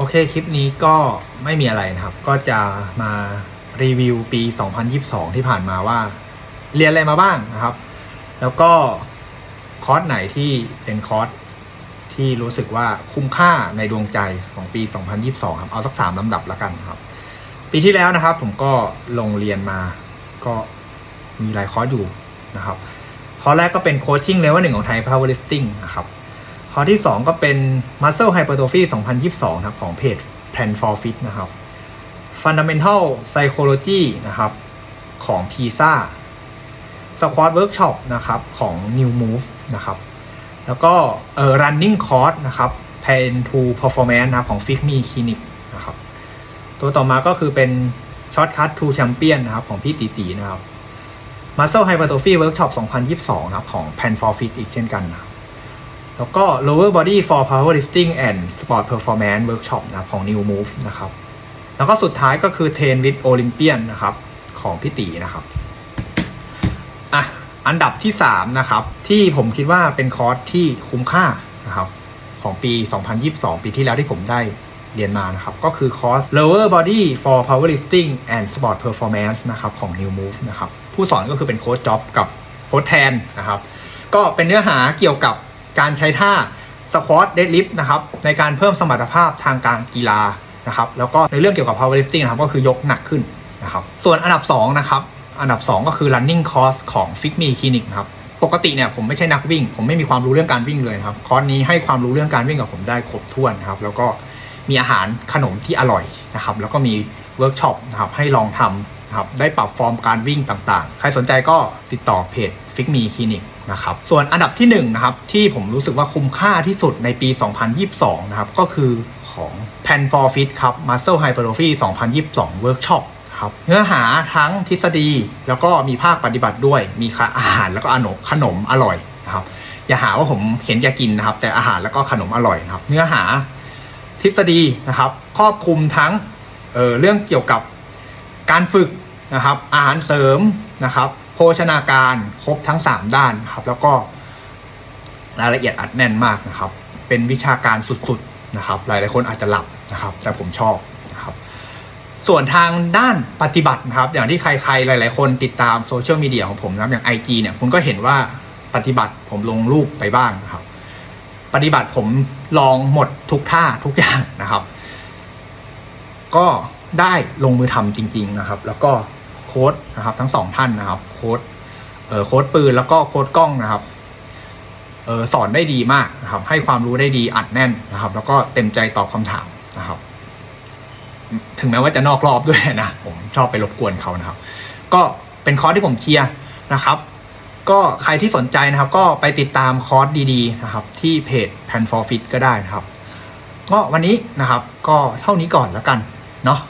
โอเค คลิปนี้ก็ไม่มีอะไรนะครับ ก็จะมารีวิวปี 2022 ที่ผ่านมาว่า เรียนอะไรมาบ้างนะครับ แล้วก็คอร์สไหนที่เป็นคอร์สที่รู้สึกว่าคุ้มค่าในดวงใจของปี 2022 ครับ เอาสักสามลำดับแล้วกันครับ ปีที่แล้วนะครับ ผมก็ลงเรียนมาก็มีหลายคอร์สอยู่นะครับคอร์สแรกก็เป็นโคชชิ่งเลเวลหนึ่งของไทย Powerlifting นะครับ คอที่ 2 ก็เป็น Muscle Hypertrophy 2022นะครับ ของเพจ Plan for Fit นะครับ Fundamental Psychology นะครับ ของ PISA Squat Workshop นะครับของ New Move นะครับ แล้วก็เออ Running Course นะครับ Plan to Performance นะครับของ Fit Me Clinic นะครับ ตัวต่อมาก็คือเป็น Shortcut to Champion นะครับ ของพี่ตีตีนะครับ Muscle Hypertrophy Workshop 2022 นะครับ ของ Plan for Fit อีกเช่นกันนะครับ แล้วก็ lower body for powerlifting and sport performance workshop นะครับของ new move นะครับ แล้วก็สุดท้ายก็คือ train with olympian นะครับ ของพี่ตีนะครับ อะ อันดับที่ 3 นะครับ ที่ผมคิดว่าเป็นคอร์สที่คุ้มค่านะครับ ของปี 2022 ปีที่แล้วที่ผมได้เรียนมานะครับ ก็คือคอร์ส lower body for powerlifting and sport performance นะครับ ของ new move นะครับ ผู้สอนก็คือเป็นโค้ชจ็อบกับโค้ชแทนนะครับ ก็เป็นเนื้อหาเกี่ยวกับ การใช้ท่าสควอตเดดลิฟต์นะครับในการเพิ่มสมรรถภาพทางการกีฬานะครับแล้วก็ในเรื่องเกี่ยวกับ powerlifting นะครับก็คือยกหนักขึ้นนะครับส่วนอันดับ2นะครับอันดับ 2 ก็คือ running course ของ Fit Me Clinic นะครับปกติเนี่ยผมไม่ใช่นักวิ่ง ผมไม่มีความรู้เรื่องการวิ่งเลยครับคอร์สนี้ให้ความรู้เรื่องการวิ่งกับผมได้ครบถ้วนครับแล้วก็มีอาหารขนมที่อร่อยนะครับแล้วก็มีเวิร์กช็อปนะครับให้ลองทำนะครับได้ปรับฟอร์มการวิ่งต่างๆ ใครสนใจก็ติดต่อเพจ Fit Me Clinic ะครับ ส่วนอันดับที่1นะครับที่ผมรู้สึกว่าคุ้มค่าที่สุดในปี 2022 นะครับ ก็คือของ Pan for Fit ครับ Muscle Hypertrophy 2022 Workshop ครับเนื้อหาทั้งทฤษฎีแล้วก็มีภาคปฏิบัติด้วย มีอาหารแล้วก็ขนมขนมอร่อยนะครับ อย่าหาว่าผมเห็นแกกินนะครับ แต่อาหารแล้วก็ขนมอร่อยนะครับ เนื้อหาทฤษฎีนะครับครอบคลุมทั้งเออเรื่องเกี่ยวกับการฝึกนะครับ อาหารเสริมนะครับ ภชนาการครบทั้ง 3 ด้านครับ แล้วก็รายละเอียดอัดแน่นมากนะครับ เป็นวิชาการสุดๆนะครับ หลายๆคนอาจจะหลับนะครับ แต่ผมชอบนะครับ ส่วนทางด้านปฏิบัตินะครับ อย่างที่ใครๆหลาย ๆ คนติดตามโซเชียลมีเดียของผมนะครับอย่าง IG เนี่ยคุณก็เห็นว่าปฏิบัติผมลงรูปไปบ้างนะครับ ปฏิบัติผมลองหมดทุกท่าทุกอย่างนะครับ ก็ได้ลงมือทำจริง ๆนะครับ แล้วก็ โค้ดนะครับ ทั้งสองท่านนะครับ โค้ดเอ่อโค้ดปืนแล้วก็โค้ดกล้องนะครับเออสอนได้ดีมากนะครับ ให้ความรู้ได้ดีอัดแน่นนะครับ แล้วก็เต็มใจตอบคำถามนะครับ ถึงแม้ว่าจะนอกรอบด้วยนะผมชอบไปรบกวนเขานะครับ ก็เป็นคอร์สที่ผมเคลียร์นะครับ ก็ใครที่สนใจนะครับ ก็ไปติดตามคอร์สดีๆนะครับ ที่เพจ Pan for Fit ก็ได้นะครับ ก็วันนี้นะครับ ก็เท่านี้ก่อนแล้วกันเนาะ